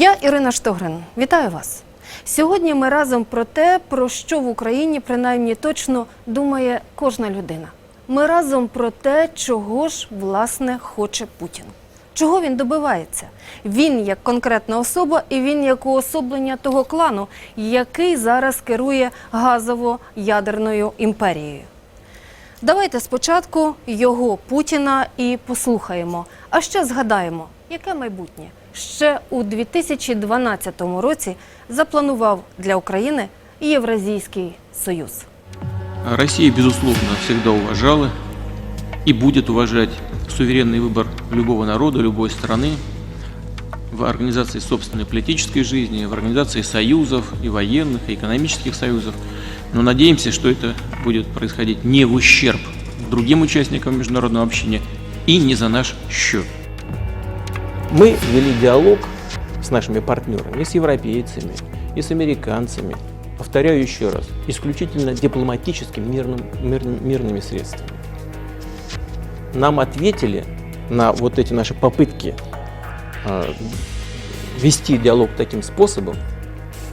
Я Ірина Штогрин. Вітаю вас. Сьогодні ми разом про те, про що в Україні принаймні точно думає кожна людина. Ми разом про те, чого ж власне хоче Путін. Чого він добивається? Він як конкретна особа, і він як уособлення того клану, який зараз керує газово-ядерною імперією. Давайте спочатку його Путіна і послухаємо. А ще згадаємо, яке майбутнє ще у 2012 році запланував для України Євразійський Союз. Россия, безусловно, всегда уважала и будет уважать суверенный выбор любого народа, любой страны в организации собственной политической жизни, в организации союзов и военных, и экономических союзов. Но надеемся, что это будет происходить не в ущерб другим участникам международного общения и не за наш счет. Мы вели диалог с нашими партнерами, с европейцами, и с американцами. Повторяю еще раз, исключительно дипломатическими мирным, мирным- мирными средствами. Нам ответили на вот эти наши попытки э, вести диалог таким способом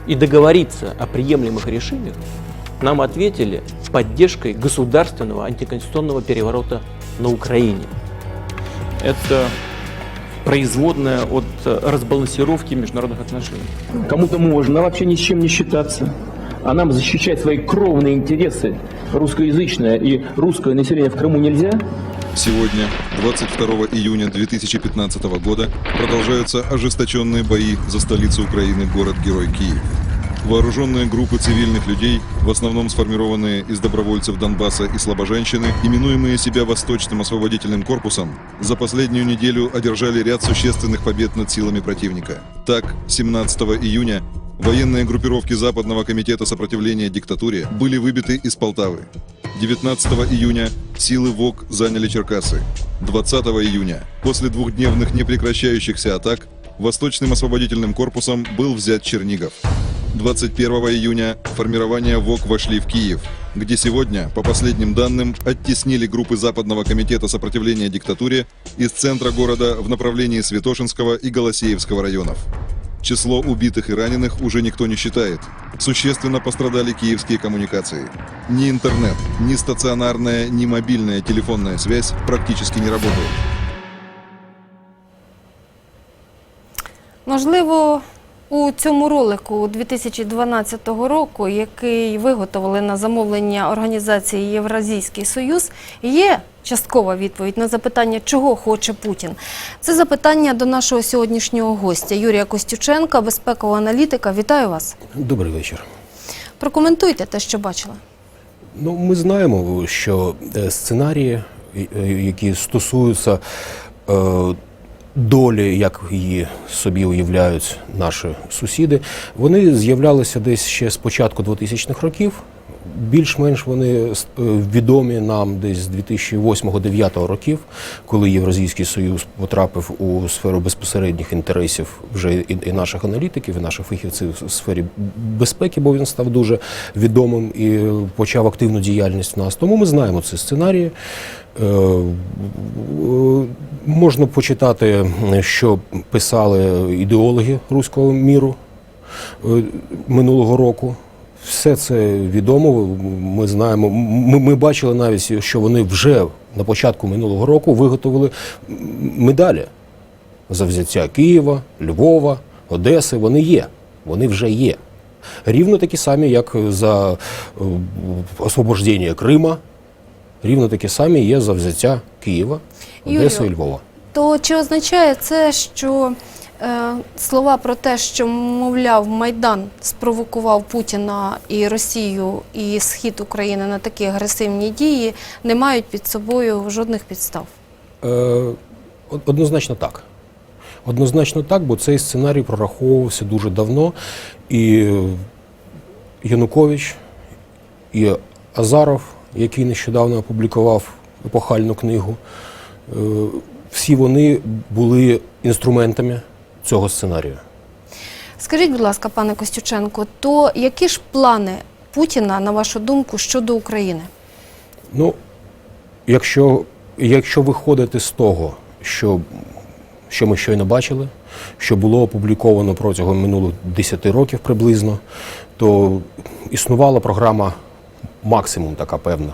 и договориться о приемлемых решениях, нам ответили поддержкой государственного антиконституционного переворота на Украине. Это производная от э, разбалансировки международных отношений. Кому-то можно вообще ни с чем не считаться. А нам защищать свои кровные интересы русскоязычное и русское население в Крыму нельзя? Сегодня, 22 июня 2015 года, продолжаются ожесточенные бои за столицу Украины, город-герой Киев. Вооруженные группы цивильных людей, в основном сформированные из добровольцев Донбасса и слабоженщины, именуемые себя Восточным освободительным корпусом, за последнюю неделю одержали ряд существенных побед над силами противника. Так, 17 июня военные группировки Западного комитета сопротивления диктатуре были выбиты из Полтавы. 19 июня силы ВОК заняли Черкасы. 20 июня, после двухдневных непрекращающихся атак, Восточным освободительным корпусом был взят Чернигов. 21 июня формирования ВОК вошли в Киев, где сегодня, по последним данным, оттеснили группы Западного комитета сопротивления диктатуре из центра города в направлении Святошинского и Голосеевского районов. Число убитых и раненых уже никто не считает. Существенно пострадали киевские коммуникации. Ни интернет, ни стационарная, ни мобильная телефонная связь практически не работают. Можливо, у цьому ролику 2012 року, який виготовили на замовлення організації Євразійський Союз, є часткова відповідь на запитання, чого хоче Путін. Це запитання до нашого сьогоднішнього гостя Юрія Костюченка, безпекового аналітика. Вітаю вас. Добрий вечір. Прокоментуйте те, що бачили. Ну, ми знаємо, що е, сценарії, е, які стосуються е, долі, як її собі уявляють наші сусіди, вони з'являлися десь ще з початку 2000-х років. Більш-менш вони е, відомі нам десь з 2008-2009 років, коли Євразійський Союз потрапив у сферу безпосередніх інтересів вже і, наших аналітиків, і наших фахівців у сфері безпеки, бо він став дуже відомим і почав активну діяльність в нас. Тому ми знаємо ці сценарії. Е, е, Можна почитати, що писали ідеологи руського міру минулого року. Все це відомо. Ми знаємо. Ми, ми бачили навіть, що вони вже на початку минулого року виготовили медалі за взяття Києва, Львова, Одеси. Вони є. Вони вже є. Рівно такі самі, як за е, освобождення Крима, рівно такі самі є за взяття Києва, Одеси Юрію, і Львова. То чи означає це, що слова про те, що, мовляв, Майдан спровокував Путіна і Росію і схід України на такі агресивні дії, не мають під собою жодних підстав? Е, Однозначно так. Однозначно так, бо цей сценарій прораховувався дуже давно. І Янукович, і Азаров, який нещодавно опублікував епохальну книгу, е, всі вони були інструментами цього сценарію. Скажіть, будь ласка, пане Костюченко, то які ж плани Путіна, на вашу думку, щодо України? Ну, якщо, якщо виходити з того, що що ми щойно бачили, що було опубліковано протягом минулих 10 років приблизно, то існувала програма максимум така певна.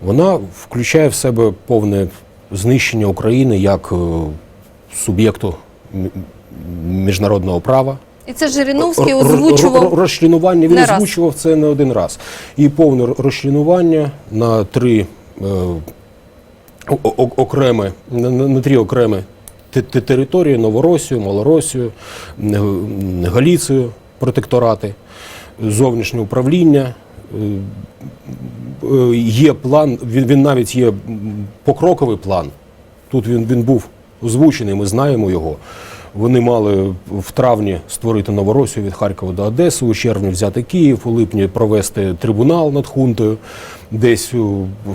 Вона включає в себе повне знищення України як е, суб'єкту міжнародного права. І це Жириновський озвучував. розчленування. Він озвучував це не один раз. І повне розчленування на три е, окреме, на, на, три окремі те- території: Новоросію, Малоросію, Галіцію, протекторати, зовнішнє управління. Е, е, Є план, він, він навіть є покроковий план. Тут він, він був озвучений, ми знаємо його. Вони мали в травні створити Новоросію від Харкова до Одеси, у червні взяти Київ, у липні провести трибунал над хунтою, десь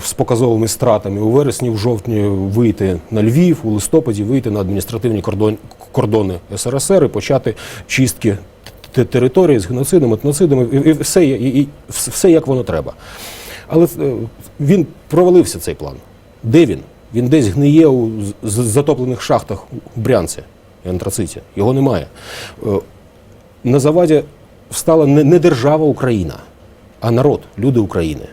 з показовими стратами, у вересні, в жовтні вийти на Львів, у листопаді вийти на адміністративні кордон, кордони СРСР і почати чистки території з геноцидом, етноцидом, і, все, і, і все як воно треба. Але е, він провалився цей план. Де він? Він десь гниє у затоплених шахтах у Брянці і антрациті. Його немає. Е, На заваді встала не, держава Україна, а народ, люди України.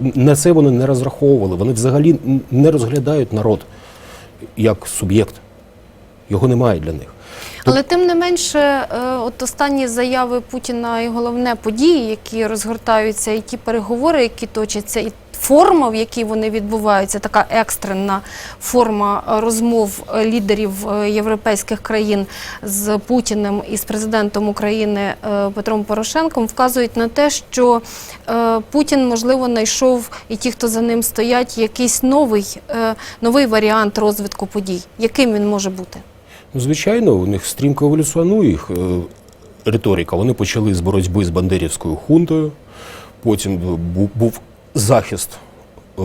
На це вони не розраховували. Вони взагалі не розглядають народ як суб'єкт. Його немає для них. Але тим не менше, е, от останні заяви Путіна і головне події, які розгортаються, і ті переговори, які точаться, і форма, в якій вони відбуваються, така екстрена форма розмов лідерів е, європейських країн з Путіним і з президентом України е, Петром Порошенком, вказують на те, що е, Путін, можливо, знайшов і ті, хто за ним стоять, якийсь новий, новий варіант розвитку подій. Яким він може бути? Ну, звичайно, у них стрімко еволюціонує їх риторика. Вони почали з боротьби з бандерівською хунтою, потім був захист е,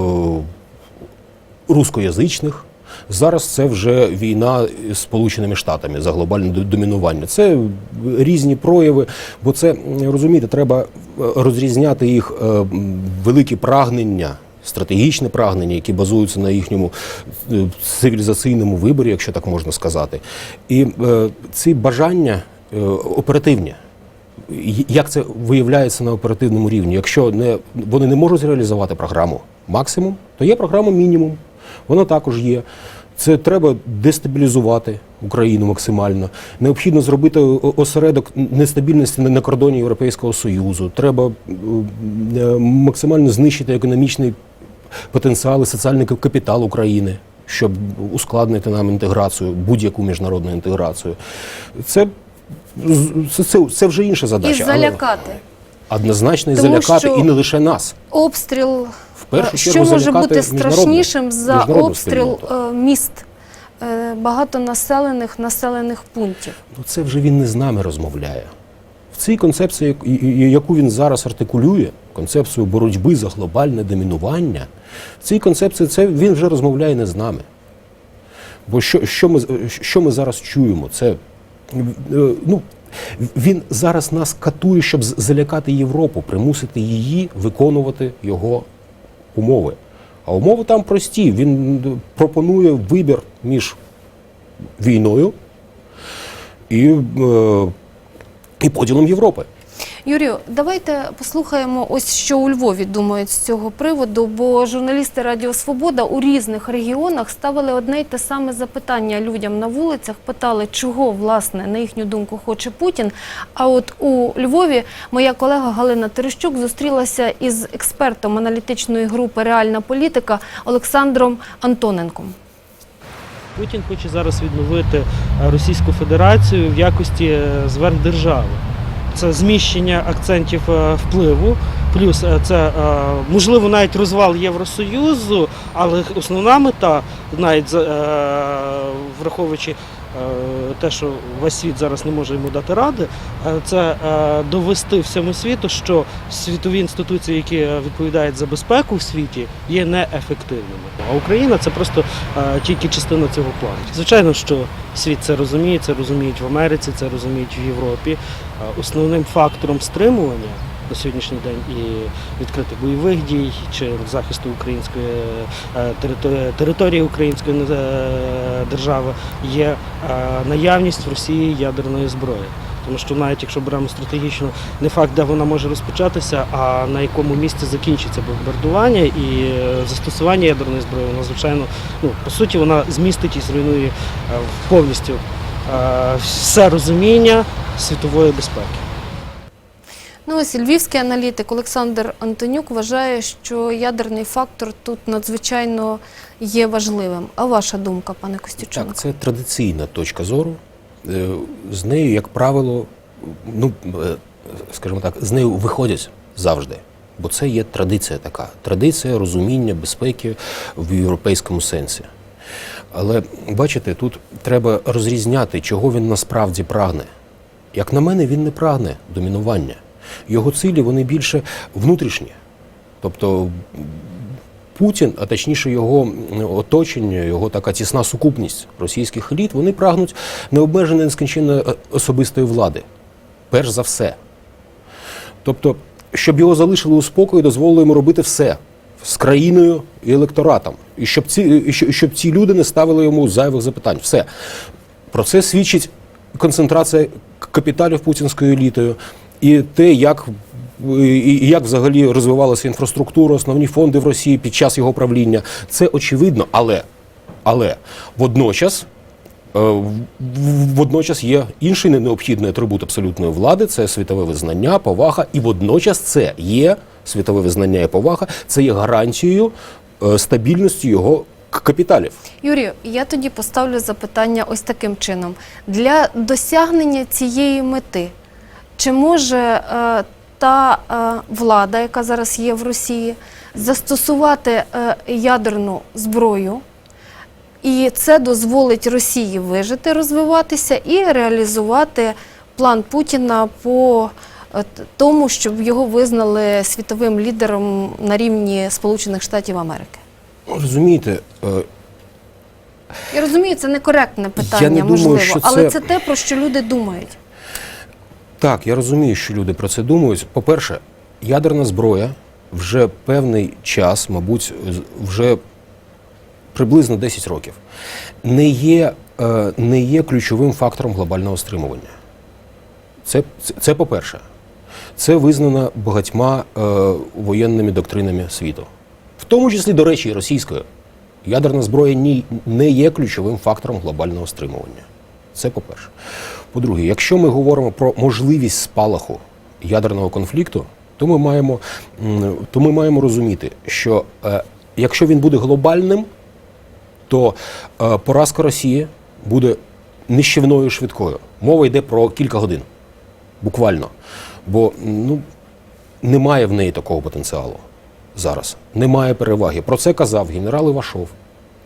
рускоязичних. Зараз це вже війна з Сполученими Штатами за глобальне домінування. Це різні прояви, бо це розумієте, треба е, розрізняти їх е, великі прагнення. Стратегічне прагнення, які базуються на їхньому цивілізаційному виборі, якщо так можна сказати, і ці бажання оперативні. Як це виявляється на оперативному рівні? Якщо не, вони не можуть реалізувати програму максимум, то є програма мінімум. Вона також є. Це треба дестабілізувати Україну максимально. Необхідно зробити осередок нестабільності на на кордоні Європейського Союзу. Треба е, е, максимально знищити економічний потенціал і соціальний капітал України, щоб ускладнити нам інтеграцію, будь-яку міжнародну інтеграцію. Це, це, це, вже інша І задача. але залякати. Однозначно і Тому залякати, що і не лише нас. Обстріл. В першу е, чергу що може бути страшнішим за обстріл спільноту. е, міст е, багатонаселених населених пунктів? Ну це вже він не з нами розмовляє. В цій концепції, як- і- і- яку він зараз артикулює, концепцію боротьби за глобальне домінування, в цій концепції це він вже розмовляє не з нами. Бо що, що, ми, що ми зараз чуємо? Це ну, він зараз нас катує, щоб залякати Європу, примусити її виконувати його умови. А умови там прості. Він е, пропонує вибір між війною і, е, і поділом Європи. Юрію, давайте послухаємо ось що у Львові думають з цього приводу, бо журналісти Радіо Свобода у різних регіонах ставили одне й те саме запитання людям на вулицях, питали, чого власне на їхню думку хоче Путін. А от у Львові моя колега Галина Терещук зустрілася із експертом аналітичної групи Реальна політика Олександром Антоненком. Путін хоче зараз відновити Російську Федерацію в якості е, зверхдержави. Це зміщення акцентів е, впливу, плюс е, це е, можливо навіть розвал Євросоюзу, але основна мета, навіть враховуючи те, що весь світ зараз не може йому дати ради, е, це е, довести всьому світу, що світові інституції, які е, відповідають за безпеку в світі, є неефективними. А Україна це просто е, тільки частина цього плану. Звичайно, що світ це розуміє, це розуміють в Америці, це розуміють в Європі. Е, Основним фактором стримування на сьогоднішній день і відкритих бойових дій чи захисту української е, території української е, держави є е, наявність в Росії ядерної зброї. Тому що навіть якщо беремо стратегічно, не факт, де вона може розпочатися, а на якому місці закінчиться бомбардування і застосування ядерної зброї, воно звичайно, ну по суті, вона змістить і зруйнує повністю все розуміння світової безпеки. Ну ось львівський аналітик Олександр Антонюк вважає, що ядерний фактор тут надзвичайно є важливим. А ваша думка, пане Костюченко? Так, це традиційна точка зору. Е, З нею, як правило, ну, е, скажімо так, з нею виходять завжди. Бо це є традиція така. Традиція розуміння безпеки в європейському сенсі. Але бачите, тут треба розрізняти, чого він насправді прагне. Як на мене, він не прагне домінування. Його цілі вони більше внутрішні. Тобто Путін, а точніше його оточення, його така тісна сукупність російських еліт, вони прагнуть необмеженої нескінченної е, особистої влади. Перш за все. Тобто, щоб його залишили у спокої, дозволили йому робити все з країною і електоратом. І щоб ці, і щоб- ці люди не ставили йому зайвих запитань. Все. Про це свідчить концентрація капіталів путінською елітою і те, як, і і як взагалі розвивалася інфраструктура, основні фонди в Росії під час його правління. Це очевидно, але, але водночас. е, Водночас є інший не- необхідний атрибут абсолютної влади це світове визнання, повага, і водночас це є світове визнання і повага, це є гарантією е, стабільності його капіталів. Юрію, я тоді поставлю запитання ось таким чином: для досягнення цієї мети, чи може е, та е, влада, яка зараз є в Росії, застосувати е, ядерну зброю? І це дозволить Росії вижити, розвиватися і реалізувати план Путіна по тому, щоб його визнали світовим лідером на рівні Сполучених Штатів Америки. Розумієте, Я розумію, це некоректне питання, Я не думаю, можливо, що але це- це те, про що люди думають. Так, я розумію, що люди про це думають. По-перше, ядерна зброя вже певний час, мабуть, вже приблизно 10 років, не є, е, не є ключовим фактором глобального стримування. Це, це, це по-перше. Це визнано багатьма е, воєнними доктринами світу. В тому числі, до речі, і російською. Ядерна зброя ні, не є ключовим фактором глобального стримування. Це по-перше. По-друге, якщо ми говоримо про можливість спалаху ядерного конфлікту, то ми маємо, то ми маємо розуміти, що е, якщо він буде глобальним, то е, поразка Росії буде нищівною швидкою. Мова йде про кілька годин. Буквально. Бо ну, немає в неї такого потенціалу зараз. Немає переваги. Про це казав генерал Івашов.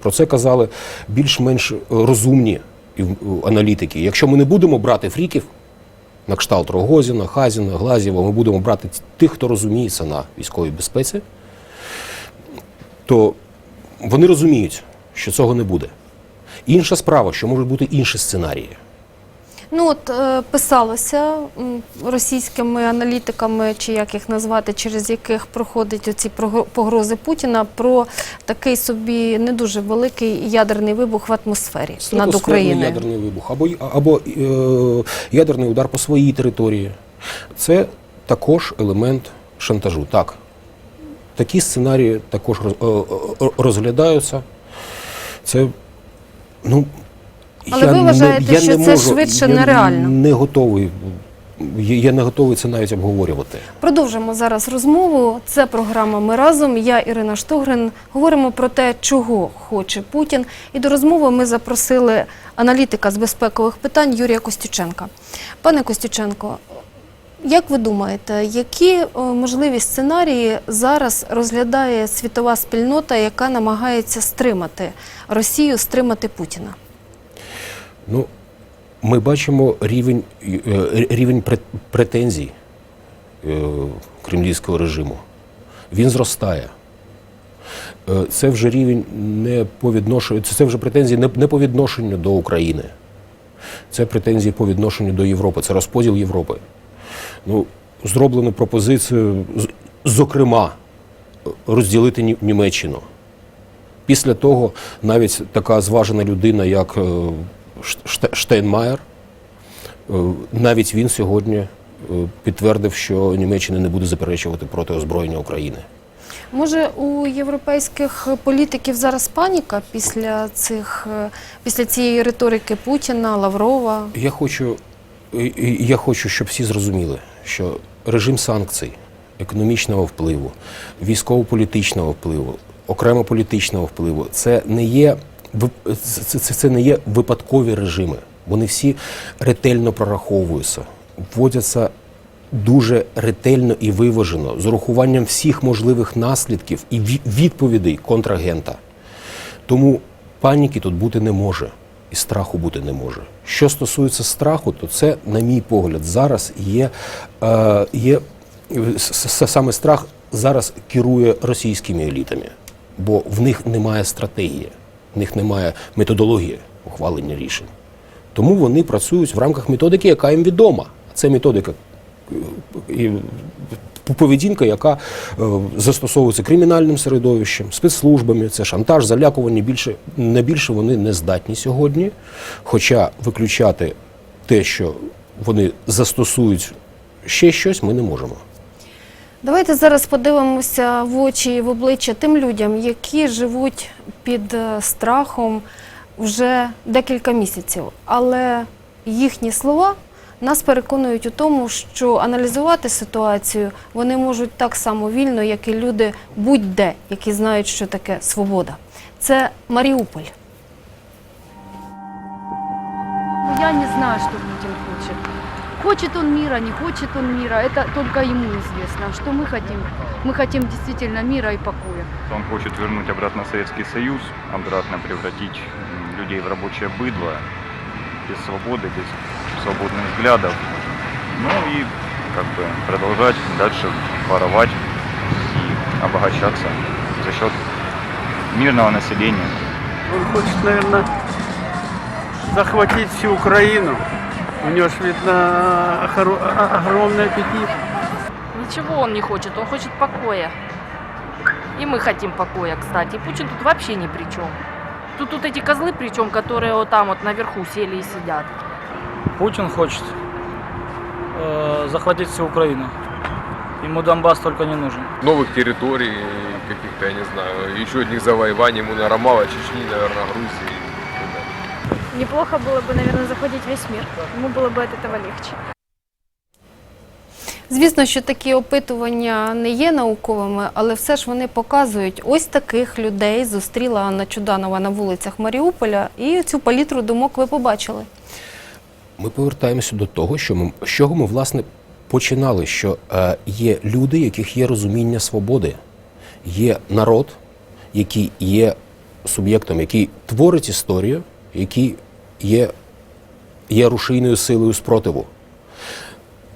Про це казали більш-менш е, розумні і- е, аналітики. Якщо ми не будемо брати фріків на кшталт Рогозіна, Хазіна, Глазєва, ми будемо брати тих, хто розуміється на військовій безпеці, то вони розуміють, що цього не буде. Інша справа, що можуть бути інші сценарії. Ну от е, писалося російськими аналітиками, чи як їх назвати, через яких проходять оці погрози Путіна про такий собі не дуже великий ядерний вибух в атмосфері над Україною. ядерний вибух або, або е, ядерний удар по своїй території. Це також елемент шантажу. Так. Такі сценарії також е, е, розглядаються. Це, ну, Але ви вважаєте, що це швидше я нереально? Не готовий. Я я не готовий це навіть обговорювати. Продовжимо зараз розмову. Це програма Ми разом. Я Ірина Штогрин. Говоримо про те, чого хоче Путін. І до розмови ми запросили аналітика з безпекових питань Юрія Костюченка. Пане Костюченко, як ви думаєте, які е, можливі сценарії зараз розглядає світова спільнота, яка намагається стримати Росію, стримати Путіна? Ну, ми бачимо рівень, е, рівень претензій е, кремлівського режиму. Він зростає. Е, Це вже рівень не по відношенню, це вже претензії не, по відношенню до України. Це претензії по відношенню до Європи, це розподіл Європи. Ну, зроблено пропозицію, зокрема, розділити Німеччину. Після того навіть така зважена людина, як Штейнмаєр, е, навіть він сьогодні е, підтвердив, що Німеччина не буде заперечувати проти озброєння України. Може, у європейських політиків зараз паніка після цих е, після цієї риторики Путіна, Лаврова? Я хочу, я хочу, щоб всі зрозуміли, що режим санкцій, економічного впливу, військово-політичного впливу, окремо політичного впливу це не є це, це, не є випадкові режими. Вони всі ретельно прораховуються, вводяться дуже ретельно і виважено, з урахуванням всіх можливих наслідків і ві- відповідей контрагента. Тому паніки тут бути не може і страху бути не може. Що стосується страху, то це, на мій погляд, зараз є, е, є саме страх зараз керує російськими елітами, бо в них немає стратегії, в них немає методології ухвалення рішень. Тому вони працюють в рамках методики, яка їм відома. Це методика і поведінка, яка е, застосовується кримінальним середовищем, спецслужбами, це шантаж, залякування. Більше на більше вони не здатні сьогодні. Хоча виключати те, що вони застосують ще щось, ми не можемо. Давайте зараз подивимося в очі і в обличчя тим людям, які живуть під е, страхом вже декілька місяців. Але їхні слова нас переконують у тому, що аналізувати ситуацію вони можуть так само вільно, як і люди будь-де, які знають, що таке свобода. Це Маріуполь. Я не знаю, хочет. Хочет он мира, не хочет он мира, это только ему известно. Что мы хотим? Мы хотим действительно мира и покоя. Он хочет вернуть обратно Советский Союз, обратно превратить людей в рабочее быдло, без свободы, без свободных взглядов. Ну и как бы продолжать дальше воровать и обогащаться за счет мирного населения. Он хочет, наверное, захватить всю Украину. У него ж, видно, хоро- о- огромный аппетит. Ничего он не хочет, он хочет покоя. И мы хотим покоя, кстати. Путин тут вообще ни при чем. Тут, тут эти козлы причем, которые вот там вот наверху сели и сидят. Путин хочет э, захватить всю Украину. Ему Донбасс только не нужен. новых территорий каких-то, я не знаю, еще одних завоеваний ему наромало, Чечни, наверное, Грузии. и так далее. Неплохо было бы, наверное, захватить весь мир. Ему было бы от этого легче. Звісно, що такі опитування не є науковими, але все ж вони показують ось таких людей зустріла Анна Чуданова на вулицях Маріуполя, і цю палітру думок ви побачили. Ми повертаємося до того, що ми, з чого ми власне починали, що е, є люди, яких є розуміння свободи, є народ, який є суб'єктом, який творить історію, який є, є рушійною силою спротиву.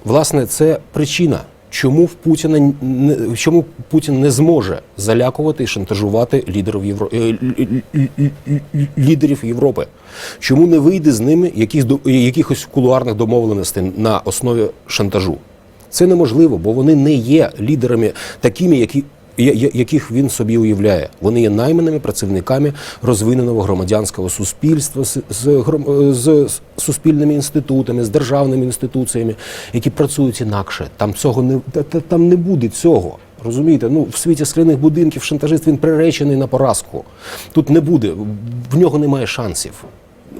Власне, це причина, чому в Путіна чому Путін не зможе залякувати і шантажувати лідерів Євро... е, лідерів Європи. Чому не вийде з ними до- якихось кулуарних домовленостей на основі шантажу? Це неможливо, бо вони не є лідерами такими, які. Яких він собі уявляє. Вони є найманими працівниками розвиненого громадянського суспільства з, з, гром- з суспільними інститутами, з державними інституціями, які працюють інакше. Там цього не та- там не буде цього. Розумієте, ну в світі скляних будинків шантажист він приречений на поразку. Тут не буде, в нього немає шансів.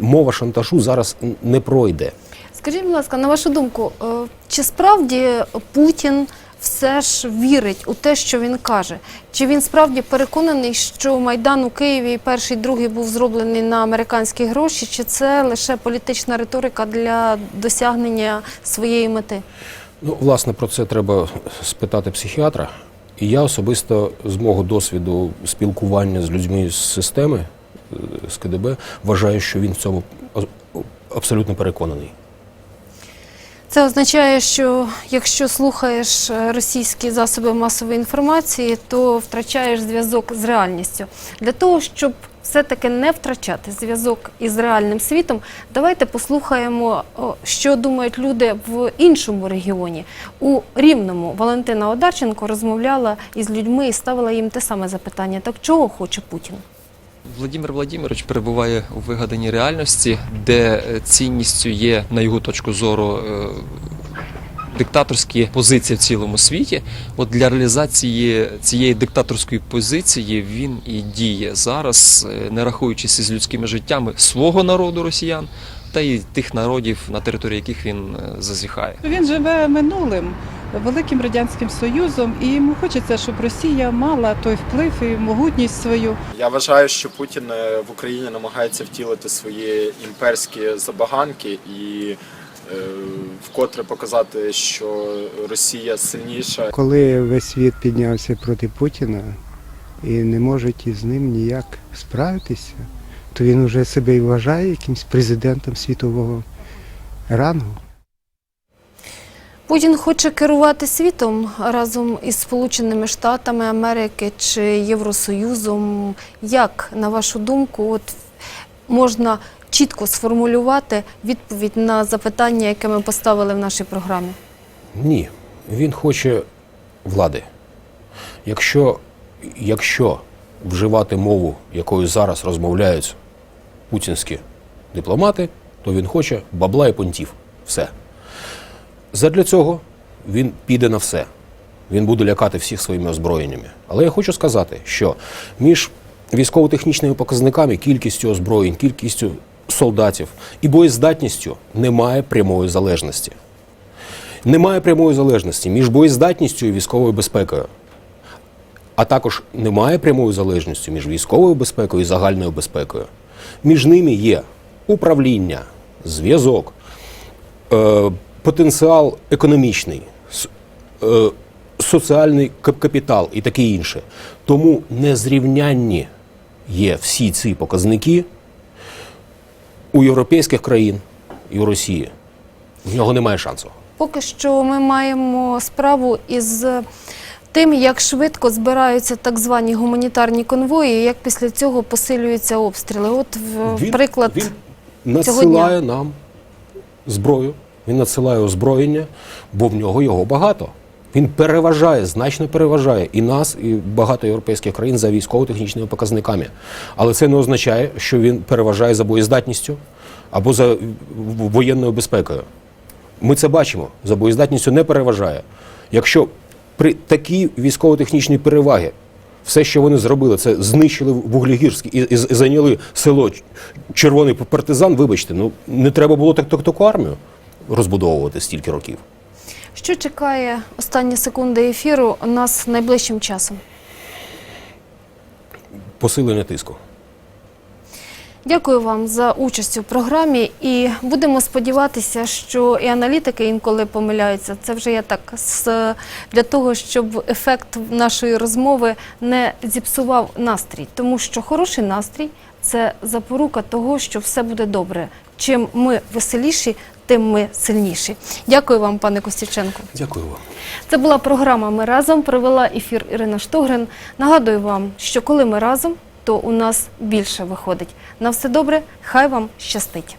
Мова шантажу зараз не пройде. Скажіть, будь ласка, на вашу думку, е, чи справді Путін все ж вірить у те, що він каже? Чи він справді переконаний, що Майдан у Києві перший, другий був зроблений на американські гроші, чи це лише політична риторика для досягнення своєї мети? Ну, власне, про це треба спитати психіатра. І я особисто з мого досвіду спілкування з людьми з системи е, з КДБ вважаю, що він в цьому абсолютно переконаний. Це означає, що якщо слухаєш е, російські засоби масової інформації, то втрачаєш зв'язок з реальністю. Для того, щоб все-таки не втрачати зв'язок із реальним світом, давайте послухаємо, що думають люди в іншому регіоні. У Рівному Валентина Одарченко розмовляла із людьми і ставила їм те саме запитання: так чого хоче Путін? Владимир Владимирович перебуває у вигаданій реальності, де е, цінністю є, на його точку зору, е, диктаторські позиції в цілому світі. От для реалізації цієї диктаторської позиції він і діє зараз, е, не рахуючись із людськими життями свого народу росіян та й тих народів, на території яких він зазіхає. Він живе минулим, великим радянським союзом, і йому хочеться, щоб Росія мала той вплив і могутність свою. Я вважаю, що Путін е, в Україні намагається втілити свої імперські забаганки і е, вкотре показати, що Росія сильніша. Коли весь світ піднявся проти Путіна і не можуть із ним ніяк справитися, то він вже себе і вважає якимсь президентом світового рангу. Путін хоче керувати світом разом із Сполученими Штатами Америки чи Євросоюзом. Як, на вашу думку, от можна чітко сформулювати відповідь на запитання, яке ми поставили в нашій програмі? Ні, він хоче влади. Якщо, якщо вживати мову, якою зараз розмовляють путінські дипломати, то він хоче бабла і понтів. Все. Задля цього він піде на все. Він буде лякати всіх своїми озброєннями. Але я хочу сказати, що між військово-технічними показниками, кількістю озброєнь, кількістю солдатів і боєздатністю немає прямої залежності. Немає прямої залежності між боєздатністю і військовою безпекою. А також немає прямої залежності між військовою безпекою і загальною безпекою. Між ними є управління, зв'язок, е, потенціал економічний, е, соціальний капітал і таке інше. Тому незрівнянні є всі ці показники у європейських країн і у Росії. В нього немає шансу. Поки що ми маємо справу із тим, як швидко збираються так звані гуманітарні конвої, як після цього посилюються обстріли. От в Він- приклад він цього дня. нам зброю, він надсилає озброєння, бо в нього його багато. Він переважає, значно переважає і нас, і багато європейських країн за військово-технічними показниками. Але це не означає, що він переважає за боєздатністю або за воєнною безпекою. Ми це бачимо. За боєздатністю не переважає. Якщо при такій військово-технічній переваги все, що вони зробили, це знищили Вуглегірськ і, і, і зайняли село Червоний партизан, вибачте, ну не треба було так, так таку армію розбудовувати стільки років. Що чекає останні секунди ефіру нас найближчим часом? Посилення тиску. Дякую вам за участь у програмі і будемо сподіватися, що і аналітики інколи помиляються. Це вже я так для того, щоб ефект нашої розмови не зіпсував настрій, тому що хороший настрій це запорука того, що все буде добре. Чим ми веселіші, тим ми сильніші. Дякую вам, пане Костюченко. Дякую вам. Це була програма Ми разом. Провела ефір Ірина Штогрин. Нагадую вам, що коли ми разом, то у нас більше виходить. На все добре, хай вам щастить.